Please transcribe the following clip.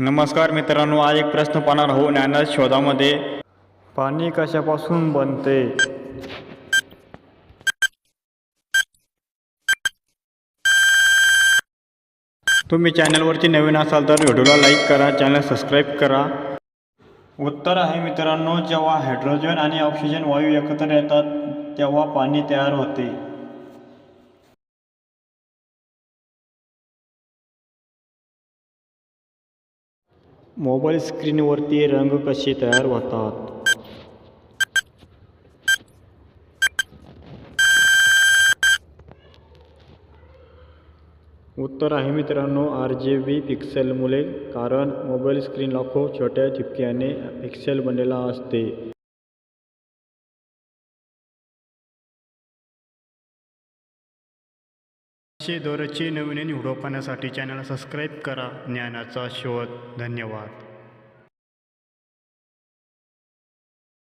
नमस्कार मित्रांनो आज एक प्रश्न पाहणार आहोत. ज्ञानात शोधामध्ये पाणी कशापासून बनते? तुम्ही चॅनलवरती नवीन असाल तर व्हिडिओला लाईक करा चॅनल सबस्क्राईब करा. उत्तर आहे मित्रांनो जेव्हा हायड्रोजन आणि ऑक्सिजन वायू एकत्र येतात तेव्हा पाणी तयार होते. मोबाईल स्क्रीनवरती रंग कसे तयार होतात? उत्तर आहे मित्रांनो आर जे बी पिक्सेलमुळे कारण मोबाईल स्क्रीन लाखो छोट्या ठिपक्याने पिक्सेल बनलेला असते. असे दररोजचे नवीन व्हिडिओ पाहण्यासाठी चॅनल सबस्क्राईब करा ज्ञानाचा शोध. धन्यवाद.